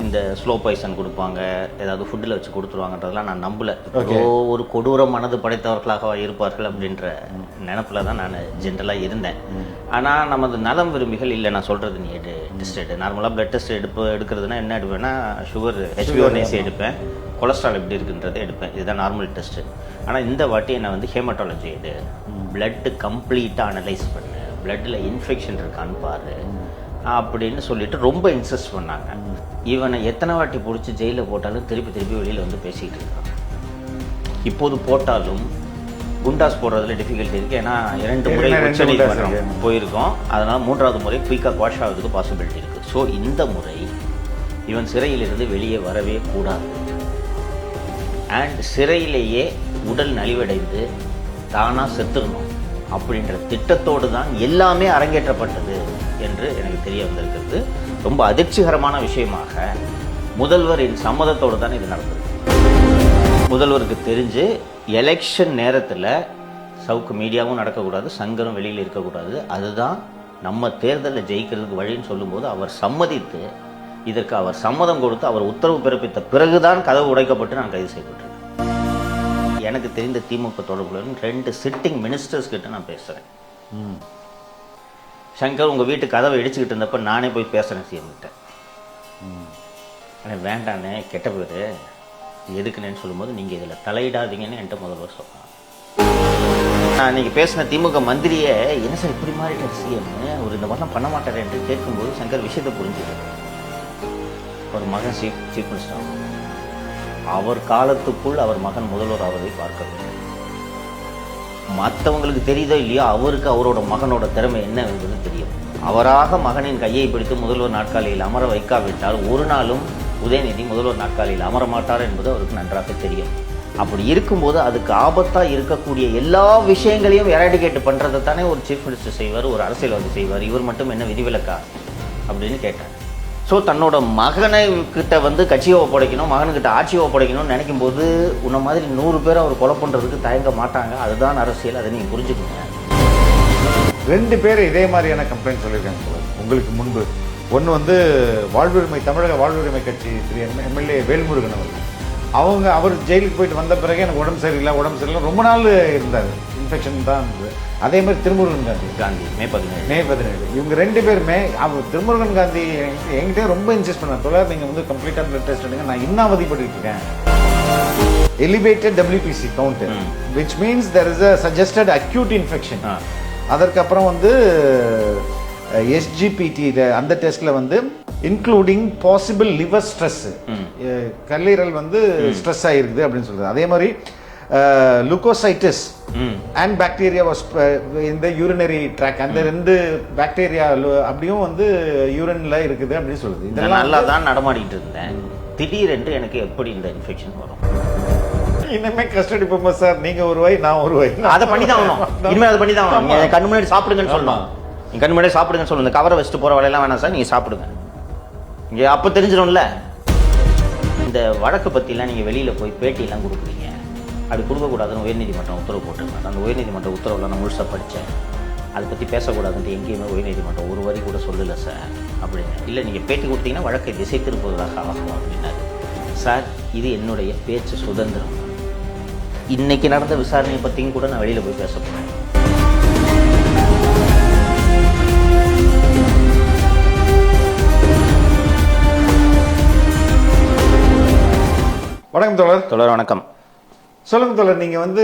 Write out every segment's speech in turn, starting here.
இந்த slow poison கொடுப்பாங்க ஏதாவது ஃபுட்டில் வச்சு கொடுத்துருவாங்கன்றதெல்லாம் நான் நம்பல. ஒரு கொடூர மனது படைத்தவர்களாக இருப்பார்கள் அப்படின்ற நினப்பில் தான் நான் ஜென்ரலாக இருந்தேன். ஆனால் நமது நலம் விரும்பிகள் இல்லை நான் சொல்கிறது நீ எடு டெஸ்ட் எடு. நார்மலாக பிளட் டெஸ்ட் எடுப்பு எடுக்கிறதுனா என்ன எடுப்பேன்னா சுகர் ஹெச்பிஓனேசி எடுப்பேன் கொலஸ்ட்ரால் எப்படி இருக்குன்றதை எடுப்பேன். இதுதான் நார்மல் டெஸ்ட்டு ஆனால் இந்த வாட்டி நான் வந்து ஹேமட்டாலஜி எடு. பிளட்டு கம்ப்ளீட்டாக அனலைஸ் பண்ணு. பிளட்டில் இன்ஃபெக்ஷன் இருக்கான்னு பாரு. அப்படின்னு சொல்லிட்டு ரொம்ப இன்சிஸ்ட் பண்ணாங்க. இவனை எத்தனை வாட்டி பிடிச்சி ஜெயிலில் போட்டாலும் திருப்பி திருப்பி வெளியில் வந்து பேசிக்கிட்டு இருக்கான். இப்போது போட்டாலும் குண்டாஸ் போடுறதுல டிஃபிகல்ட்டி இருக்குது ஏன்னா இரண்டு முறை உச்ச நீதிமன்றம் போயிருக்கோம். அதனால் மூன்றாவது முறை குயிக்காக வாஷ் ஆகிறதுக்கு பாசிபிலிட்டி இருக்குது ஸோ இந்த முறை இவன் சிறையிலிருந்து வெளியே வரவே கூடாது. அண்ட் சிறையிலேயே உடல் நலிவடைந்து தானாக செத்துடணும். அப்படின்ற திட்டத்தோடு தான் எல்லாமே அரங்கேற்றப்பட்டது. என்று எனக்கு தெரிய வந்திருக்கிறது ரொம்ப அதிர்ச்சிகரமான விஷயமாக முதல்வரின் சம்மதத்தோடு தான் இது நடந்தது. முதல்வருக்கு தெரிஞ்சு எலெக்ஷன் நேரத்தில் சவுக்கு மீடியாவும் நடக்கக்கூடாது சங்கரும் வெளியில் இருக்கக்கூடாது. அதுதான் நம்ம தேர்தலில் ஜெயிக்கிறதுக்கு வழின்னு சொல்லும்போது அவர் சம்மதித்து இதற்கு அவர் சம்மதம் கொடுத்து அவர் உத்தரவு பிறப்பித்த பிறகுதான் கதவு உடைக்கப்பட்டு நான் கைது செய்யப்பட்டிருக்கேன். எனக்கு தெரிந்த திமுக தொடர்புடன் ரெண்டு சிட்டிங் மினிஸ்டர்ஸ் கிட்ட நான் பேசுகிறேன் சங்கர் உங்கள் வீட்டு கதவை இடிச்சுக்கிட்டு இருந்தப்ப நானே போய் பேசுகிறேன் சிஎம்கிட்ட ம் ஆனால் வேண்டானே கெட்ட பேர். எதுக்குன்னு சொல்லும்போது நீங்கள் இதில் தலையிடாதீங்கன்னு என்கிட்ட முதல்வர் சொன்னாங்க. நான் நீங்கள் பேசின திமுக மந்திரியே என்ன சார் இப்படி மாறிட்டார் சிஎம்னு ஒரு இந்த மாதிரிலாம் பண்ண மாட்டார் என்று கேட்கும்போது சங்கர் விஷயத்தை புரிஞ்சுது ஒரு மகன் சீஃப் சீஃப் மினிஸ்டர் அவர் காலத்துக்குள் அவர் மகன் முதல்வர் ஆவதை பார்க்க வேண்டும் மற்றவங்களுக்கு தெரியுதோ இல்லையோ அவருக்கு அவரோட மகனோட திறமை என்ன என்பது தெரியும். அவராக மகனின் கையை பிடித்து முதல்வர் நாட்காலியில் அமர வைக்காவிட்டால் ஒரு நாளும் உதயநிதி முதல்வர் நாட்காலியில் அமர மாட்டார் என்பது அவருக்கு நன்றாக தெரியும். அப்படி இருக்கும்போது அதுக்கு ஆபத்தாக இருக்கக்கூடிய எல்லா விஷயங்களையும் எராடிகேட் பண்ணுறதை தானே ஒரு சீஃப் மினிஸ்டர் செய்வார் ஒரு அரசியல்வாதி செய்வார் இவர் மட்டும் என்ன விதிவிலக்கா? அப்படின்னு கேட்டார். ஸோ தன்னோட மகனை கிட்ட வந்து கட்சியை ஒப்படைக்கணும் மகனுக்கிட்ட ஆட்சியை ஒப்படைக்கணும்னு நினைக்கும் போது உன்ன மாதிரி நூறு பேர் அவர் கொலை பண்ணுறதுக்கு தயங்க மாட்டாங்க. அதுதான் அரசியல். அதை நீங்கள் புரிஞ்சுக்கோங்க. ரெண்டு பேர் இதே மாதிரியான கம்ப்ளைண்ட் சொல்லியிருக்காங்க சார் உங்களுக்கு முன்பு. ஒன்று வந்து வாழ்வுரிமை தமிழக வாழ்வுரிமை கட்சி திரு எம்எல்ஏ வேல்முருகன் அவர்கள். அவங்க அவர் ஜெயிலுக்கு போயிட்டு வந்த பிறகு எனக்கு உடம்பு சரியில்லை உடம்பு சரியில்லை ரொம்ப நாள் இருந்தார். இன்ஃபெக்ஷன் தான் இருந்தது அதே மாதிரி திருமுருகன் காந்தி. காந்தி மே பதினேழு. மே பதினேழு. இவங்க ரெண்டு பேருமே அவர் திருமுருகன் காந்தி என்கிட்ட- ரொம்ப இன்சிஸ்ட் பண்ணார் தொழில் நீங்கள் வந்து கம்ப்ளீட்டாக பிளட் டெஸ்ட் எடுங்க. நான் இன்னும் அவதிப்பட்டு இருக்கேன். Elevated WBC count which means there is a suggested acute infection. அதற்கப்புறம் வந்து எஸ்ஜிபிடி அந்த டெஸ்ட்ல வந்து இன்க்ளூடிங் பாசிபிள் லிவர் ஸ்ட்ரெஸ் கல்லீரல் வந்து ஸ்ட்ரெஸ் ஆயிருக்குது அப்படின்னு சொல்றது. அதே மாதிரி leucocytes hmm and bacteria was இந்த யூரினரி ட்ராக் அந்த ரெண்டு பாக்டீரியா அப்படியும் வந்து யூரின்ல இருக்குது அப்படின்னு சொல்லுது. இதெல்லாம் நல்லா தான் நடமாடிட்டு இருந்தேன். திடீரென்று எனக்கு எப்படி இந்த இன்ஃபெக்ஷன் வரும்? இனிமே கஸ்டடி போகும்போது சார் நீங்க ஒரு வை நான் ஒரு வை அதை பண்ணி தான் ஆகணும் இனிமேல் அதை பண்ணி தான் ஆகணும் கண்ணு முன்னாடி சாப்பிடுங்கன்னு சொல்லணும். நீங்க கண்ணு முன்னாடி சாப்பிடுங்கன்னு சொல்லணும். இந்த கவரை வச்சுட்டு போற வேலையெல்லாம் வேணாம் சார் நீங்க சாப்பிடுங்க. இங்க அப்ப தெரிஞ்சிடும்ல. இந்த வழக்கு பத்திலாம் நீங்க வெளியில போய் பேட்டியெல்லாம் கொடுக்குறீங்க. அப்படி கொடுக்கக்கூடாதுன்னு உயர்நீதிமன்றம் உத்தரவு போட்டிருந்தாங்க. அந்த உயர்நீதிமன்ற உத்தரவுல நான் முழுசா படித்தேன் அதை பற்றி பேசக்கூடாதுன்ட்டு எங்கேயுமே உயர்நீதிமன்றம் ஒரு வரி கூட சொல்லலை சார் அப்படின்னு. இல்லை நீங்கள் பேட்டி கொடுத்தீங்கன்னா வழக்கை திசை திருப்புவதாக ஆகும் அப்படின்னாரு. சார் இது என்னுடைய பேச்சு சுதந்திரம். இன்னைக்கு நடந்த விசாரணையை பற்றியும் கூட நான் வெளியில் போய் பேச போகிறேன் வணக்கம் தோழர். தொடர் வணக்கம். சொல்லுங்க தோழர் நீங்க வந்து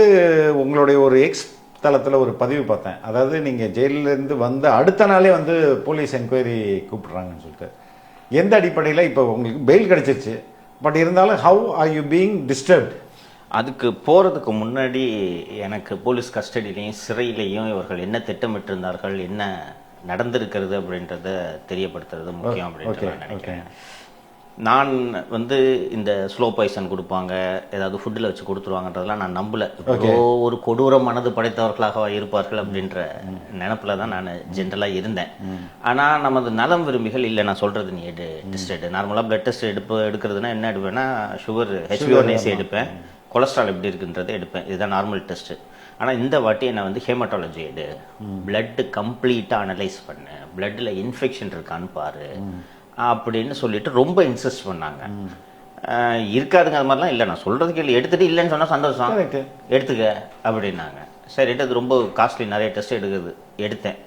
உங்களுடைய ஒரு எக்ஸ் தளத்துல ஒரு பதிவு பார்த்தேன். அதாவது நீங்க ஜெயில்ல இருந்து வந்த அடுத்த நாளே வந்து போலீஸ் என்கொயரி கூப்பிடுறாங்கன்னு சொல்லிட்டு. எந்த அடிப்படையில்? இப்போ உங்களுக்கு பெயில் கிடைச்சிருச்சு. பட் இருந்தாலும் how are you being disturbed அதுக்கு போகிறதுக்கு முன்னாடி எனக்கு போலீஸ் கஸ்டடியிலையும் சிறையிலையும் இவர்கள் என்ன திட்டமிட்டிருந்தார்கள் என்ன நடந்திருக்கிறது அப்படின்றத தெரியப்படுத்துறது முக்கியம் அப்படின்ட்டு நான் நினைக்கிறேன். நான் வந்து இந்த ஸ்லோ பாய்சன் கொடுப்பாங்க ஏதாவது ஃபுட்டில் வச்சு கொடுத்துருவாங்கன்றதெல்லாம் நான் நம்பல. இப்போ ஒரு கொடூர மனது படைத்தவர்களாக இருப்பார்கள் அப்படின்ற நினப்பில் தான் நான் ஜென்ரலாக இருந்தேன். ஆனால் நமது நலம் விரும்பிகள் இல்லை நான் சொல்கிறது நீ எடு டெஸ்ட் எடு. நார்மலாக பிளட் டெஸ்ட் எடுப்பு எடுக்கிறதுனா என்ன எடுப்பேன்னா சுகர் ஹெச்பிஓனேசி எடுப்பேன். கொலஸ்ட்ரால் எப்படி இருக்குன்றதை எடுப்பேன். இதுதான் நார்மல் டெஸ்ட்டு ஆனால் இந்த வாட்டி என்னை வந்து ஹேமட்டாலஜி எடு. பிளட்டு கம்ப்ளீட்டாக அனலைஸ் பண்ணு. பிளட்டில் இன்ஃபெக்ஷன் இருக்கான்னு பாரு. அப்படின்னு சொல்லிட்டு ரொம்ப இன்சிஸ்ட் பண்ணாங்க. இருக்காதுங்க அது மாதிரிலாம் இல்லை. நான் சொல்கிறது கேள்வி எடுத்துட்டு இல்லைன்னு சொன்னால் சந்தோஷம். எடுத்துக்க அப்படின்னாங்க. சரிட்டு அது ரொம்ப காஸ்ட்லி நிறைய டெஸ்ட் எடுக்குது. எடுத்தேன்.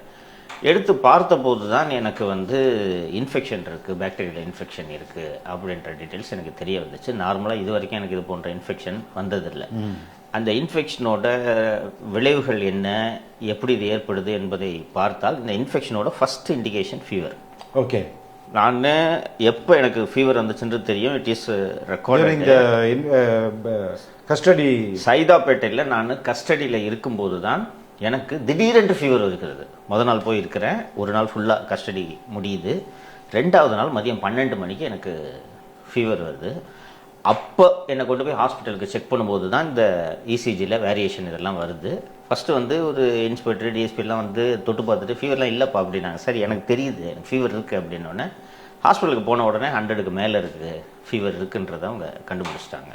எடுத்து பார்த்தபோது தான் எனக்கு வந்து இன்ஃபெக்ஷன் இருக்குது பாக்டீரியல் இன்ஃபெக்ஷன் இருக்குது அப்படின்ற டீட்டெயில்ஸ் எனக்கு தெரிய வந்துச்சு. நார்மலாக இது வரைக்கும் எனக்கு இது போன்ற இன்ஃபெக்ஷன் வந்ததில்லை. அந்த இன்ஃபெக்ஷனோட விளைவுகள் என்ன எப்படி இது ஏற்படுது என்பதை பார்த்தால் இந்த இன்ஃபெக்ஷனோட ஃபர்ஸ்ட் இண்டிகேஷன் ஃபீவர் ஓகே நான் எப்போ எனக்கு ஃபீவர் வந்துச்சுன்றது தெரியும். இட் இஸ் ரெக்கார்டிங் நீங்க கஸ்டடி சைதாப்பேட்டையில் நான் கஸ்டடியில் இருக்கும்போது தான் எனக்கு திடீரென்று ஃபீவர் இருக்கிறது முத நாள் போய் இருக்கிறேன் ஒரு நாள் ஃபுல்லாக கஸ்டடி முடியுது. ரெண்டாவது நாள் மதியம் பன்னெண்டு மணிக்கு எனக்கு ஃபீவர் வருது. அப்போ என்னை கொண்டு போய் ஹாஸ்பிட்டலுக்கு செக் பண்ணும்போது தான் இந்த இசிஜியில் வேரியேஷன் இதெல்லாம் வருது. ஃபஸ்ட்டு வந்து ஒரு இன்ஸ்பெக்டர் டிஎஸ்பிலாம் வந்து தொட்டு பார்த்துட்டு ஃபீவர்லாம் இல்லைப்பா அப்படின்னாங்க. சரி எனக்கு தெரியுது எனக்கு ஃபீவர் இருக்குது அப்படின்னோடனே ஹாஸ்பிட்டலுக்கு போன உடனே ஹண்ட்ரடுக்கு மேலே இருக்குது ஃபீவர் இருக்குன்றதை அவங்க கண்டுபிடிச்சிட்டாங்க.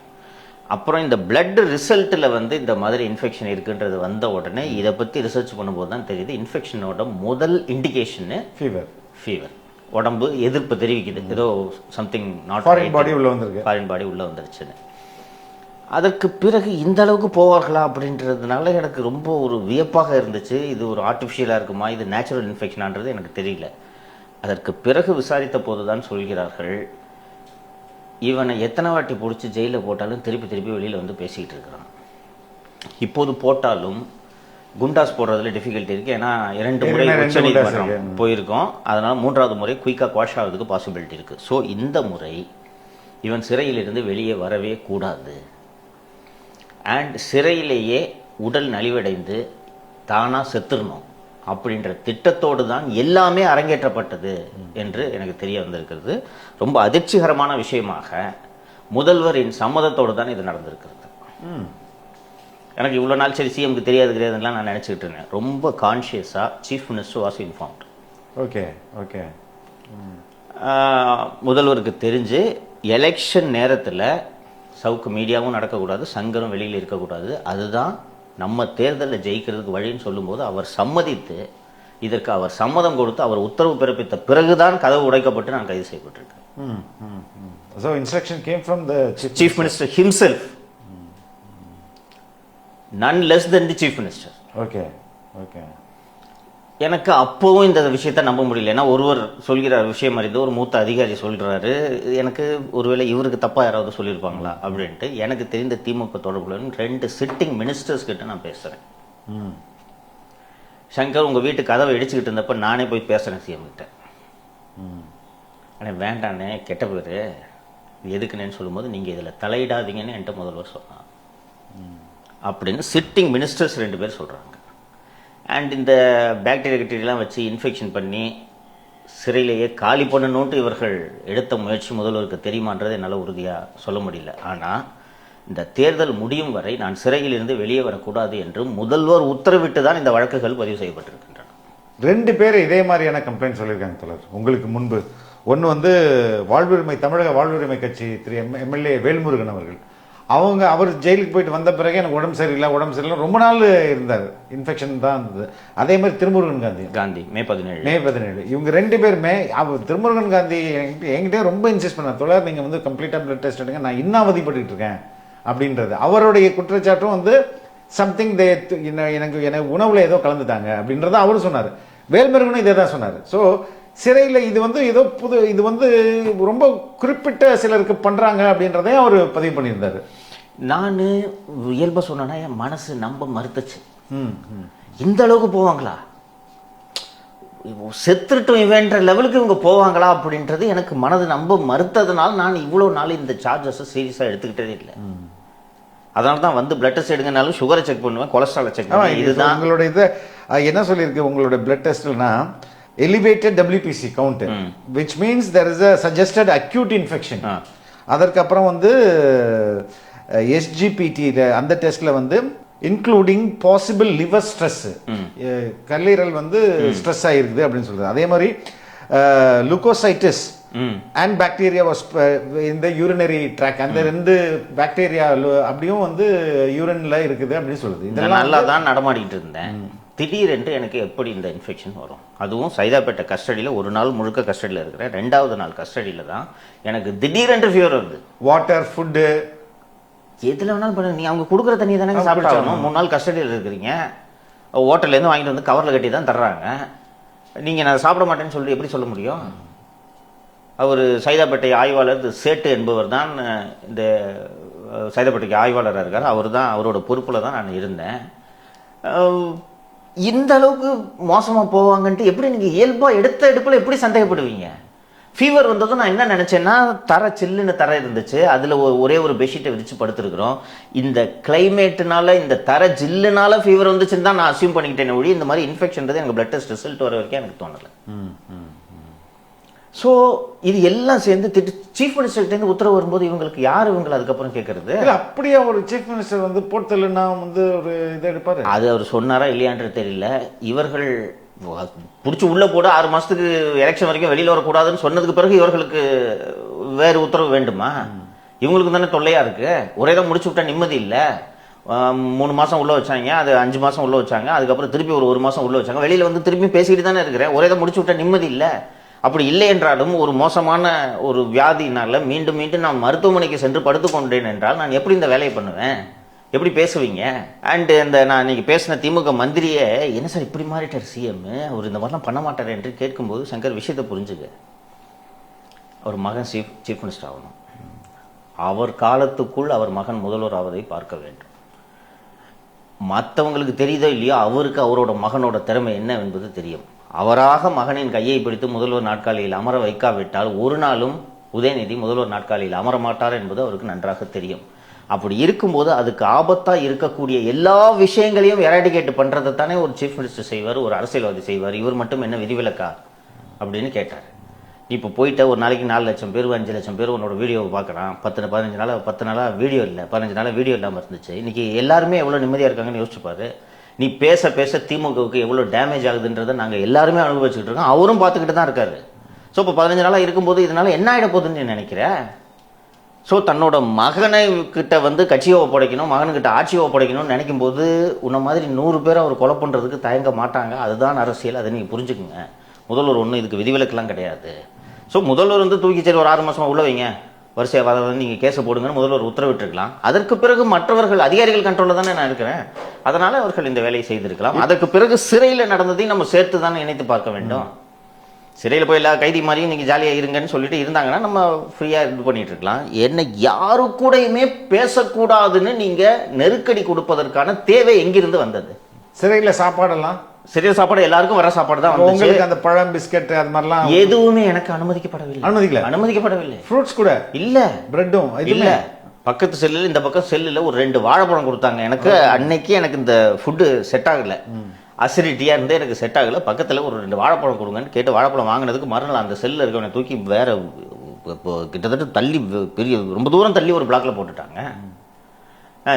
அப்புறம் இந்த பிளட் ரிசல்ட்டில் வந்து இந்த மாதிரி இன்ஃபெக்ஷன் இருக்குன்றது வந்த உடனே இதை பற்றி ரிசர்ச் பண்ணும்போது தான் தெரியுது இன்ஃபெக்ஷனோட முதல் இண்டிகேஷன்னு ஃபீவர் ஃபீவர் உடம்பு எதிர்ப்பு தெரிவிக்குது. ஏதோ சம்திங் நாட் ஃபாரின் பாடி உள்ள வந்திருக்கு. ஃபாரின் பாடி உள்ளே வந்துருச்சுன்னு. அதற்கு பிறகு இந்த அளவுக்கு போவார்களா அப்படின்றதுனால எனக்கு ரொம்ப ஒரு வியப்பாக இருந்துச்சு. இது ஒரு ஆர்டிஃபிஷியலாக இருக்குமா? இது நேச்சுரல் இன்ஃபெக்ஷனான்றது எனக்கு தெரியல. அதற்கு பிறகு விசாரித்த போது தான் சொல்கிறார்கள் இவனை எத்தனை வாட்டி பிடிச்சி ஜெயிலில் போட்டாலும் திருப்பி திருப்பி வெளியில் வந்து பேசிக்கிட்டு இருக்கிறான். இப்போது போட்டாலும் குண்டாஸ் போடுறதுல டிஃபிகல்ட்டி இருக்குது ஏன்னா இரண்டு முறை குண்டாஸ் இருக்கு. போயிருக்கோம். அதனால மூன்றாவது முறை குயிக்காக குவாஷ் ஆகிறதுக்கு பாசிபிலிட்டி இருக்குது ஸோ இந்த முறை இவன் சிறையிலிருந்து வெளியே வரவே கூடாது. அண்ட் சிறையிலேயே உடல் நலிவடைந்து தானாக செத்துடணும் அப்படின்ற திட்டத்தோடு தான் எல்லாமே அரங்கேற்றப்பட்டது என்று எனக்கு தெரிய வந்திருக்கிறது. ரொம்ப அதிர்ச்சிகரமான விஷயமாக முதல்வரின் சம்மதத்தோடு தான் இது நடந்திருக்கிறது. எனக்கு இவ்வளோ நாள் சரி சிஎம்க்கு தெரியாது தெரியாதுலாம் நான் நினச்சிக்கிட்டு இருந்தேன். ரொம்ப கான்ஷியஸாக chief minister was informed okay okay. முதல்வருக்கு தெரிஞ்சு எலெக்ஷன் நேரத்தில் சவுக்கு மீடியாவும் நடக்கக்கூடாது சங்கரும் வெளியில் இருக்கக்கூடாது. அதுதான் நம்ம தேர்தலில் ஜெயிக்கிறதுக்கு வழின்னு சொல்லும்போது அவர் சம்மதித்து இதற்கு அவர் சம்மதம் கொடுத்து அவர் உத்தரவு பிறப்பித்த பிறகுதான் கதவு உடைக்கப்பட்டு நான் கைது செய்யப்பட்டிருக்கேன். So instruction came from the chief minister himself none less than the chief minister okay okay எனக்கு அப்போவும் இந்த விஷயத்தை நம்ப முடியல. ஏன்னா ஒருவர் சொல்கிறார் விஷயம் அறிந்து ஒரு மூத்த அதிகாரி சொல்கிறாரு எனக்கு ஒருவேளை இவருக்கு தப்பாக யாராவது சொல்லியிருப்பாங்களா அப்படின்ட்டு. எனக்கு தெரிந்த திமுக தொடர்புடன் ரெண்டு சிட்டிங் மினிஸ்டர்ஸ் கிட்ட நான் பேசுகிறேன் ம். சங்கர் உங்கள் வீட்டு கதவை இடிச்சுக்கிட்டு இருந்தப்ப நானே போய் பேசுகிறேன் சிஎம் கிட்ட. ம். ஆனால் வேண்டானே கெட்ட பேர். எதுக்குன்னு சொல்லும்போது நீங்கள் இதில் தலையிடாதீங்கன்னு என்கிட்ட முதல்வர் சொன்னான் அப்படின்னு சிட்டிங் மினிஸ்டர்ஸ் ரெண்டு பேர் சொல்கிறாங்க அண்ட் இந்த பாக்டீரியா கிட்டீரியெல்லாம் வச்சு இன்ஃபெக்ஷன் பண்ணி சிறையிலேயே காலி பண்ணணுன்ட்டு இவர்கள் எடுத்த முயற்சி முதல்வருக்கு தெரியுமான்றது என்னால் உறுதியாக சொல்ல முடியல. ஆனால் இந்த தேர்தல் முடியும் வரை நான் சிறையிலிருந்து வெளியே வரக்கூடாது என்று முதல்வர் உத்தரவிட்டு தான் இந்த வழக்குகள் பதிவு செய்யப்பட்டிருக்கின்றன. ரெண்டு பேர் இதே மாதிரியான கம்ப்ளைண்ட் சொல்லியிருக்காங்க தொடர் உங்களுக்கு முன்பு. ஒன்று வந்து வாழ்வுரிமை தமிழக வாழ்வுரிமை கட்சி திரு எம் எம்எல்ஏ வேல்முருகன் அவர்கள். அவங்க அவர் ஜெயிலுக்கு போயிட்டு வந்த பிறகு எனக்கு உடம்பு சரியில்லை உடம்பு சரியில்லை. ரொம்ப நாள் இருந்தார். இன்ஃபெக்ஷன் தான் இருந்தது. அதே மாதிரி திருமுருகன் காந்தி. காந்தி மே பதினேழு. மே பதினேழு. இவங்க ரெண்டு பேருமே அவர் திருமுருகன் காந்தி என்கிட்ட ரொம்ப இன்சிஸ்ட் பண்ணார். தொடர் நீங்கள் வந்து கம்ப்ளீட்டாக பிளட் டெஸ்ட் எடுங்க. நான் இன்னும் அவதிப்பட்டுட்டு இருக்கேன். அப்படின்றது. அவருடைய குற்றச்சாட்டும் வந்து சம்திங் தே எனக்கு எனக்கு உணவுல ஏதோ கலந்துட்டாங்க. அப்படின்றத அவர் சொன்னார். வேல்முருகனும் இதே தான் சொன்னார். ஸோ சிறையில் இது வந்து ஏதோ புது இது வந்து ரொம்ப குறிப்பிட்ட சிலருக்கு பண்ணுறாங்க அப்படின்றதையும் அவர் பதிவு பண்ணியிருந்தார். நான் இயல்பா சொன்னேன்னா என் மனசு நம்ப மறுத்துச்சு. இந்த அளவுக்கு போவாங்களா? செத்துட்டும் இவன்ற லெவலுக்கு இவங்க போவாங்களா அப்படின்றது எனக்கு மனது நம்ப மறுத்ததுனால நான் இவ்வளோ நாள் இந்த சார்ஜஸை சீரியஸாக எடுத்துக்கிட்டதே இல்லை. அதனால தான் வந்து பிளட் டெஸ்ட் எடுங்கனாலும் சுகரை செக் பண்ணுவேன் கொலஸ்ட்ராலை செக் பண்ணுவேன். இது இதுதான். உங்களோட இது என்ன சொல்லியிருக்கு உங்களோட blood டெஸ்ட்னா elevated WBC count which means there is a suggested acute infection. அதற்கப்புறம் வந்து எஸ்ஜிபிடி அந்த டெஸ்ட்ல வந்து இன்க்ளூடிங் பாசிபிள் லிவர் ஸ்ட்ரெஸ் கல்லீரல் வந்து ஸ்ட்ரெஸ் ஆயிருக்குது அப்படின்னு சொல்றது அதே மாதிரி leucocytes hmm. And bacteria was இந்த யூரினரி ட்ராக் அந்த ரெண்டு பாக்டீரியா அப்படியும் வந்து யூரின்ல இருக்குது அப்படின்னு சொல்லுது. இதெல்லாம் நல்லா தான் நடமாடிக்கிட்டு இருந்தேன். திடீரென்று எனக்கு எப்படி இந்த இன்ஃபெக்ஷன் வரும்? அதுவும் சைதாப்பேட்டை கஸ்டடியில் ஒரு நாள் முழுக்க கஸ்டடியில் இருக்கிறேன். ரெண்டாவது நாள் கஸ்டடியில் தான் எனக்கு திடீரென்று ஃபீவர் வருது. வாட்டர் ஃபுட்டு எதில் வேணாலும் பண்ணு. நீ அவங்க கொடுக்குற தண்ணி தானே சாப்பிட்டாகணும் மூணு நாள் கஸ்டடியில் இருக்கிறீங்க. ஹோட்டல்லேருந்து வாங்கிட்டு வந்து கவரில் கட்டி தான் தர்றாங்க. நீங்கள் நான் சாப்பிட மாட்டேன்னு சொல்லி எப்படி சொல்ல முடியும்? அவர் சைதாப்பேட்டை ஆய்வாளர் சேட்டு என்பவர் தான் இந்த சைதாப்பேட்டைக்கு ஆய்வாளராக இருக்கார். அவர் தான் அவரோட பொறுப்பில் தான் நான் இருந்தேன். இந்த அளவுக்கு மோசமாக போவாங்கன்ட்டு எப்படி நீங்கள் இயல்பாக எடுத்த எடுப்பில் எப்படி சந்தேகப்படுவீங்க? ஃபீவர் வந்ததும் நான் என்ன நினச்சேன்னா தர சில்லுன்னு தர இருந்துச்சு. அதில் ஒரே ஒரு பெட்ஷீட்டை விரிச்சு படுத்துருக்குறோம். இந்த கிளைமேட்டுனால இந்த தர ஜில்லுனால ஃபீவர் வந்துச்சுன்னு தான் நான் அசியூம் பண்ணிக்கிட்டேன் ஒழி இந்த மாதிரி இன்ஃபெக்ஷன்றது எனக்கு பிளட் டெஸ்ட் ரிசல்ட் வர வரைக்கும் எனக்கு தோணலை. ஸோ இது எல்லாம் சேர்ந்து திட்டு சீஃப் மினிஸ்டர்கிட்டேருந்து உத்தரவு வரும்போது இவங்களுக்கு யார் இவங்களை அதுக்கப்புறம் கேட்கறது அப்படியே ஒரு சீஃப் மினிஸ்டர் வந்து போர்த்தலுன்னா வந்து ஒரு இதை எடுப்பாரு. அது அவர் சொன்னாரா இல்லையான்றது தெரியல. இவர்கள் பிடிச்சி உள்ளே போட ஆறு மாதத்துக்கு எலெக்ஷன் வரைக்கும் வெளியில் வரக்கூடாதுன்னு சொன்னதுக்கு பிறகு இவர்களுக்கு வேறு உத்தரவு வேண்டுமா? இவங்களுக்கு தானே தொல்லையாக இருக்குது ஒரே தான் முடிச்சு விட்டா நிம்மதி இல்லை. மூணு மாதம் உள்ளே வச்சாங்க அது அஞ்சு மாதம் உள்ளே வச்சாங்க அதுக்கப்புறம் திருப்பி ஒரு ஒரு மாதம் உள்ளே வச்சாங்க. வெளியில் வந்து திருப்பி பேசிக்கிட்டு தானே இருக்கிறேன் ஒரே தான் முடிச்சு விட்டா நிம்மதி இல்லை. அப்படி இல்லை என்றாலும் ஒரு மோசமான ஒரு வியாதினால மீண்டும் மீண்டும் நான் மருத்துவமனைக்கு சென்று படுத்துக்கொண்டேன் என்றால் நான் எப்படி இந்த வேலையை பண்ணுவேன்? எப்படி பேசுவீங்க? அண்டு இந்த நான் இன்னைக்கு பேசின திமுக மந்திரியே என்ன சார் இப்படி மாறிட்டார் சிஎம் அவர் இந்த மாதிரிலாம் பண்ண மாட்டார் என்று கேட்கும்போது சங்கர் விஷயத்தை புரிஞ்சுக்க. அவர் மகன் சீஃப் சீஃப் மினிஸ்டர் ஆகணும். அவர் காலத்துக்குள் அவர் மகன் முதல்வர் ஆவதை பார்க்க வேண்டும். மற்றவங்களுக்கு தெரியுதோ இல்லையோ அவருக்கு அவரோட மகனோட திறமை என்ன என்பது தெரியும். அவராக மகனின் கையை பிடித்து முதல்வர் நாட்காலியில் அமர வைக்காவிட்டால் ஒரு நாளும் உதயநிதி முதல்வர் நாட்காலியில் அமர மாட்டார் என்பது அவருக்கு நன்றாக தெரியும். அப்படி இருக்கும்போது அதுக்கு ஆபத்தாக இருக்கக்கூடிய எல்லா விஷயங்களையும் எராடிகேட் பண்ணுறதை தானே ஒரு சீஃப் மினிஸ்டர் செய்வார் ஒரு அரசியல்வாதி செய்வார். இவர் மட்டும் என்ன விதிவிலக்கா அப்படின்னு கேட்டார். இப்போ போயிட்ட ஒரு நாளைக்கு நாலு லட்சம் பேர் அஞ்சு லட்சம் பேர் உன்னோட வீடியோவை பார்க்குறான். பத்து பதினஞ்சு நாளாக பத்து நாளாக வீடியோ இல்லை. பதினஞ்சு நாளாக வீடியோ இல்லாமல் இருந்துச்சு. இன்றைக்கி எல்லாருமே எவ்வளோ நிம்மதியாக இருக்காங்கன்னு யோசிச்சுப்பாரு. நீ பேச பேச திமுகவுக்கு எவ்வளோ டேமேஜ் ஆகுதுன்றதை நாங்கள் எல்லாருமே அனுபவிச்சுக்கிட்டு இருக்கோம். அவரும் பார்த்துக்கிட்டு தான் இருக்காரு. ஸோ இப்போ பதினஞ்சு நாளாக இருக்கும்போது இதனால என்ன ஆகிட போகுதுன்னு நீ ஸோ தன்னோட மகனை கிட்ட வந்து கட்சியை ஒப்படைக்கணும் மகனுக்கிட்ட ஆட்சியை ஒப்படைக்கணும்னு நினைக்கும் போது உன்ன மாதிரி நூறு பேரை அவர் கொலை பண்ணுறதுக்கு தயங்க மாட்டாங்க. அதுதான் அரசியல். அதை நீங்கள் புரிஞ்சுக்குங்க. முதல்வர் ஒன்றும் இதுக்கு விதிவிலக்கெல்லாம் கிடையாது. ஸோ முதல்வர் வந்து தூக்கி சரி ஒரு ஆறு மாசமா உள்ள வைங்க. வரிசையாக வந்து நீங்கள் கேஸை போடுங்கன்னு முதல்வர் உத்தரவிட்டிருக்கலாம். அதற்கு பிறகு மற்றவர்கள் அதிகாரிகள் கண்ட்ரோலில் தானே நான் இருக்கிறேன். அதனால அவர்கள் இந்த வேலையை செய்திருக்கலாம். அதற்கு பிறகு சிறையில் நடந்ததையும் நம்ம சேர்த்து தானே இணைத்து பார்க்க வேண்டும். சிறையில் போய் எல்லா கைதி மாதிரியும் நீங்கள் ஜாலியாக இருங்கன்னு சொல்லிட்டு இருந்தாங்கன்னா நம்ம ஃப்ரீயாக இது பண்ணிட்டு இருக்கலாம். என்ன யாரு கூடயுமே பேசக்கூடாதுன்னு நீங்கள் நெருக்கடி கொடுப்பதற்கான தேவை எங்கிருந்து வந்தது? சிறையில சாப்பாடெல்லாம்? சிறிய சாப்பாடு எல்லாருக்கும் வர சாப்பாடு தான் உங்களுக்கு அந்த பழம் பிஸ்கட் அது மாதிரிலாம் எதுவுமே எனக்கு அனுமதிக்கப்படவில்லை. அனுமதிக்கல? அனுமதிக்கப்படவில்லை. ஃப்ரூட்ஸ் கூட? இல்ல. பிரெட்டும் இல்ல. பக்கத்து செல்லில் இந்த பக்கம் செல்லில் ஒரு ரெண்டு வாழைப்பழம் கொடுத்தாங்க. எனக்கு அன்னைக்கு எனக்கு இந்த ஃபுட்டு செட் ஆகல. அசிடிட்டியாக இருந்து எனக்கு செட் ஆகலை. பக்கத்தில் ஒரு ரெண்டு வாழைப்பழம் கொடுங்கன்னு கேட்டு வாழைப்பழம் வாங்கினதுக்கு மறுநாள் அந்த செல்லில் இருக்கவனை தூக்கி வேறு இப்போ கிட்டத்தட்ட தள்ளி பெரிய ரொம்ப தூரம் தள்ளி ஒரு பிளாக்கில் போட்டுட்டாங்க.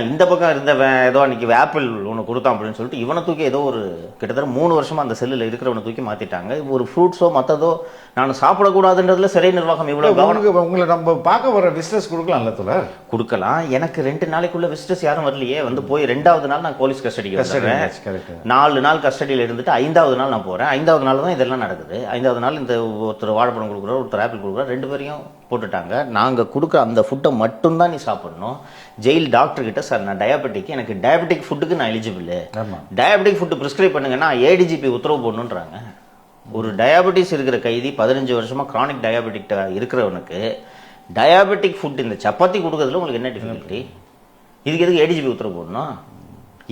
இந்த பக்கம் இருந்தவன் ஏதோ அன்னைக்கு ஆப்பிள் ஒன்று கொடுத்தான் அப்படின்னு சொல்லிட்டு இவனை தூக்கி ஏதோ ஒரு கிட்டத்தட்ட மூணு வருஷமா அந்த செல்லில் இருக்கிறவனை தூக்கி மாத்திட்டாங்க. ஒரு ஃப்ரூட்ஸோ மற்றதோ நான் சாப்பிடக்கூடாதுன்றதுல சிறை நிர்வாகம் இவ்வளவு கவனம் உங்களை நம்ம பார்க்க வர விசிட்டர்ஸ் கொடுக்கலாம்ல தோழர்? கொடுக்கலாம். எனக்கு ரெண்டு நாளைக்குள்ள விசிட்டர்ஸ் யாரும் வரலையே. வந்து போய் ரெண்டாவது நாள் நான் போலீஸ் கஸ்டடிக்கு கஸ்டடி வந்துடுறேன். நாலு நாள் கஸ்டடியில் இருந்துட்டு ஐந்தாவது நாள் நான் போறேன். ஐந்தாவது நாள் தான் இதெல்லாம் நடக்குது. ஐந்தாவது நாள் இந்த ஒருத்தர் வாழைப்பழம் கொடுக்குறாரு ஒருத்தர் ஆப்பிள் கொடுக்குறாரு. ரெண்டு பேரையும் போட்டுட்டாங்க. நாங்க கொடுக்குற அந்த ஃபுட்டை மட்டும்தான் நீ சாப்பிடணும். ஜெயில் டாக்டர் கிட்ட சார் நான் டயபெட்டிக் எனக்கு டயபெட்டிக் ஃபுட்டுக்கு நான் எலிஜிபிள் டயபெட்டிக் ஃபுட்டு ப்ரிஸ்கிரைப் பண்ணுங்கன்னா ஏடிஜிபி உத்தரவு போடணுன்றாங்க ஒரு டயாபெட்டிஸ் இருக்கிற கைதி பதினஞ்சு வருஷமா கிரானிக் டயாபெட்டிக் இருக்கிறவனுக்கு டயாபெட்டிக் ஃபுட் இந்த சப்பாத்தி கொடுக்கறதுல உங்களுக்கு என்ன டிஃபிகல்ட்டி இதுக்கு எதுக்கு ஏடிஜிபி உத்தரவு போடணும்?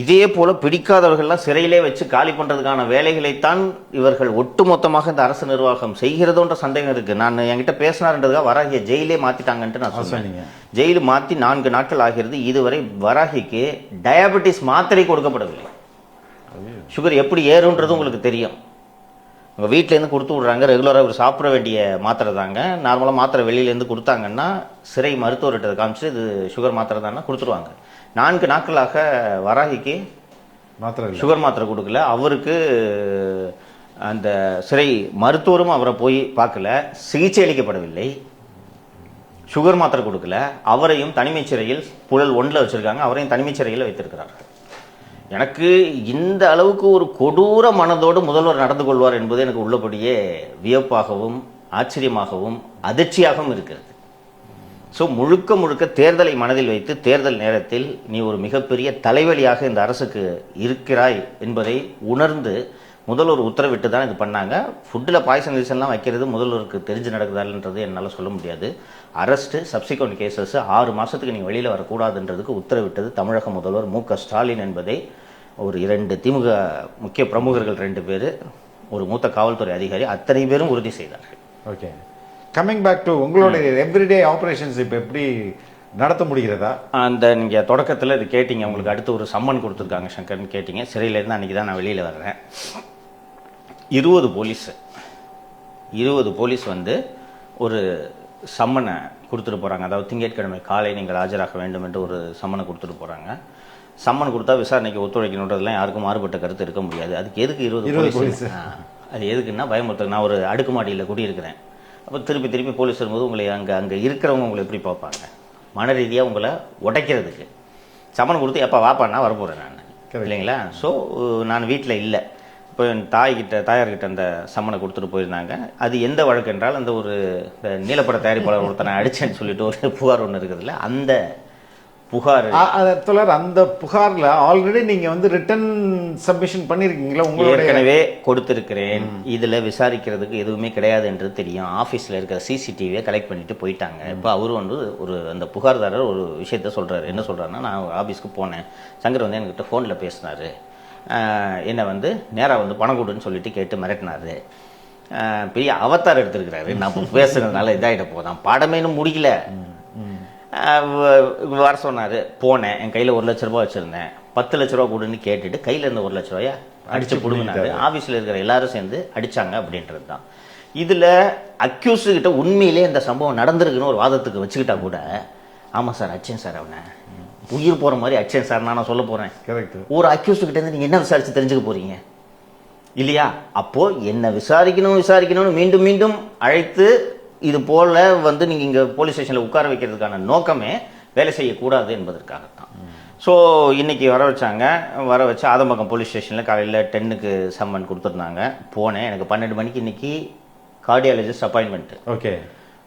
இதே போல பிடிக்காதவர்கள்லாம் சிறையிலே வச்சு காலி பண்றதுக்கான வேலைகளைத்தான் இவர்கள் ஒட்டுமொத்தமாக இந்த அரசு நிர்வாகம் செய்கிறதோன்ற சந்தேகம் இருக்கு. நான் என்கிட்ட பேசினார்ன்றதுக்காக வராகிய ஜெயிலே மாத்திட்டாங்கன்ட்டு நான் சொன்னேன். ஜெயில் மாத்தி நான்கு நாட்கள் ஆகிறது. இதுவரை வராகிக்கு டயாபெட்டிஸ் மாத்திரை கொடுக்கப்படவில்லை. சுகர் எப்படி ஏறுன்றது உங்களுக்கு தெரியும். உங்கள் வீட்டிலேருந்து கொடுத்து விட்றாங்க. ரெகுலராக இவர் சாப்பிட வேண்டிய மாத்திரை தாங்க. நார்மலாக மாத்திரை வெளியிலேருந்து கொடுத்தாங்கன்னா சிறை மருத்துவர்கிட்ட காமிச்சு இது சுகர் மாத்திரை தானே கொடுத்துருவாங்க. நான்கு நாட்களாக வராகிக்கு மாத்திரம் இல்லை. சுகர் மாத்திரை கொடுக்கல. அவருக்கு அந்த சிறை மருத்துவரும் அவரை போய் பார்க்கல. சிகிச்சை அளிக்கப்படவில்லை. சுகர் மாத்திரை கொடுக்கல. அவரையும் தனிமைச் சிறையில் புழல் ஒன்றில் வச்சிருக்காங்க. அவரையும் தனிமைச் சிறையில் வைத்திருக்கிறார்கள் எனக்கு இந்த அளவுக்கு ஒரு கொடூர மனதோடு முதல்வர் நடந்து கொள்வார் என்பது எனக்கு உள்ளபடியே வியப்பாகவும் ஆச்சரியமாகவும் அதிர்ச்சியாகவும் இருக்கிறது. ஸோ முழுக்க முழுக்க தேர்தலை மனதில் வைத்து தேர்தல் நேரத்தில் நீ ஒரு மிகப்பெரிய தலைவலியாக இந்த அரசுக்கு இருக்கிறாய் என்பதை உணர்ந்து முதல்வர் உத்தரவிட்டு தான் இது பண்ணாங்க. ஃபுட்டில் பாய்சன் ரீசன்லாம் வைக்கிறது முதல்வருக்கு தெரிஞ்சு நடக்குதான்றது என்னால் சொல்ல முடியாது. அரெஸ்ட்டு சப்சிக்வெண்ட் கேசஸ் ஆறு மாதத்துக்கு நீங்கள் வெளியில் வரக்கூடாதுன்றதுக்கு உத்தரவிட்டது தமிழக முதல்வர் மு க ஸ்டாலின் என்பதை ஒரு இரண்டு திமுக முக்கிய பிரமுகர்கள் ரெண்டு பேர் ஒரு மூத்த காவல்துறை அதிகாரி அத்தனை பேரும் உறுதி செய்தார்கள். ஓகே கம்மிங் பேக் டு உங்களுடைய எவ்ரிடே ஆபரேஷன்ஸ் இப்போ எப்படி நடத்த முடிகிறதா? அந்த நீங்கள் தொடக்கத்தில் இது கேட்டீங்க. உங்களுக்கு அடுத்து ஒரு சம்மன் கொடுத்துருக்காங்க சங்கர்னு கேட்டீங்க. சிறையிலேருந்து அன்றைக்கி தான் நான் வெளியில் வர்றேன். இருபது போலீஸ் இருபது போலீஸ் வந்து ஒரு சம்மனை கொடுத்துட்டு போகிறாங்க அதாவது திங்கட்கிழமை காலை நீங்கள் ஆஜராக வேண்டும் என்று ஒரு சம்மனை கொடுத்துட்டு போகிறாங்க சம்மன் கொடுத்தா விசாரணைக்கு ஒத்துழைக்கணுன்றதுலாம் யாருக்கும் மாறுபட்ட கருத்து இருக்க முடியாது. அதுக்கு எதுக்கு இருபது 20 போலீஸ்? அது எதுக்குன்னா பயமுறுத்த நான் ஒரு அடுக்குமாடியில் குடியிருக்கிறேன். அப்போ திருப்பி திருப்பி போலீஸ் வரும்போது உங்களை அங்கே அங்கே இருக்கிறவங்க உங்களை எப்படி பார்ப்பாங்க? மன ரீதியாக உங்களை உடைக்கிறதுக்கு. சம்மன் கொடுத்து எப்போ வாப்பான்னா வரப்போகிறேன் நான். இல்லைங்களா? ஸோ நான் வீட்டில் இல்லை. இப்போ என் தாய்கிட்ட தாயார்கிட்ட அந்த சம்மனை கொடுத்துட்டு போயிருந்தாங்க. அது எந்த வழக்கு என்றால் அந்த ஒரு நீலப்பட தயாரிப்பாளர் ஒருத்தனை அடிச்சேன்னு சொல்லிட்டு ஒரு புகார் ஒன்று இருக்குதுல்ல அந்த புகார். தொடர் அந்த புகார்ல ஆல்ரெடி நீங்க வந்து ரிட்டன் சப்மிஷன் பண்ணிருக்கீங்களா உங்களுடைய? ஏற்கனவே கொடுத்திருக்கிறேன். இதுல விசாரிக்கிறதுக்கு எதுவுமே கிடையாது என்று தெரியும். ஆபீஸ்ல இருக்கிற சிசிடிவியை கலெக்ட் பண்ணிட்டு போயிட்டாங்க. இப்போ அவரு வந்து ஒரு அந்த புகார்தாரர் ஒரு விஷயத்த சொல்றாரு. என்ன சொல்றாருன்னா நான் ஆபீஸ்க்கு போனேன். சங்கர் வந்து என்கிட்ட ஃபோன்ல பேசினாரு. என்னை வந்து நேரா வந்து பணம் கொடுன்னு சொல்லிட்டு கேட்டு மிரட்டினாரு. பெரிய அவதார் எடுத்திருக்கிறாரு. நான் பேசுனதுனால இதாயிட போதான் படமே இன்னும் முடியல வர சொன்னார். போனேன். என் கையில் ஒரு லட்ச ரூபாய் வச்சுருந்தேன். பத்து லட்ச ரூபா கொடுன்னு கேட்டுட்டு கையில் இருந்த ஒரு லட்ச ரூபாய அடிச்சு பிடுங்கினாரு. ஆஃபீஸில் இருக்கிற எல்லாரும் சேர்ந்து அடிச்சாங்க அப்படின்றது தான். இதில் அக்யூஸ் கிட்ட உண்மையிலே இந்த சம்பவம் நடந்திருக்குன்னு ஒரு வாதத்துக்கு வச்சுக்கிட்டா கூட ஆமாம் சார் அச்சேன் சார் அவனை. உயிர் போகிற மாதிரி அச்சேன் சார் நான் சொல்ல போகிறேன் கரெக்ட் ஒரு அக்யூஸ்ட் கிட்ட இருந்து நீங்கள் என்ன விசாரிச்சு தெரிஞ்சுக்க போறீங்க? இல்லையா? அப்போ என்ன விசாரிக்கணும் விசாரிக்கணும்னு மீண்டும் மீண்டும் அழைத்து இது போல வந்து நீங்க இங்க போலீஸ் ஸ்டேஷன்ல உட்கார வைக்கிறதுக்கான நோக்கமே வேலை செய்யக்கூடாது என்பதற்காகத்தான். ஸோ இன்னைக்கு வர வச்சாங்க வர வச்சு ஆதம்பக்கம் போலீஸ் ஸ்டேஷனில் காலையில் டென்னுக்கு சம்மன் கொடுத்துருந்தாங்க. போனேன் எனக்கு பன்னெண்டு மணிக்கு இன்னைக்கு கார்டியாலஜிஸ்ட் அப்பாயின்மெண்ட் ஓகே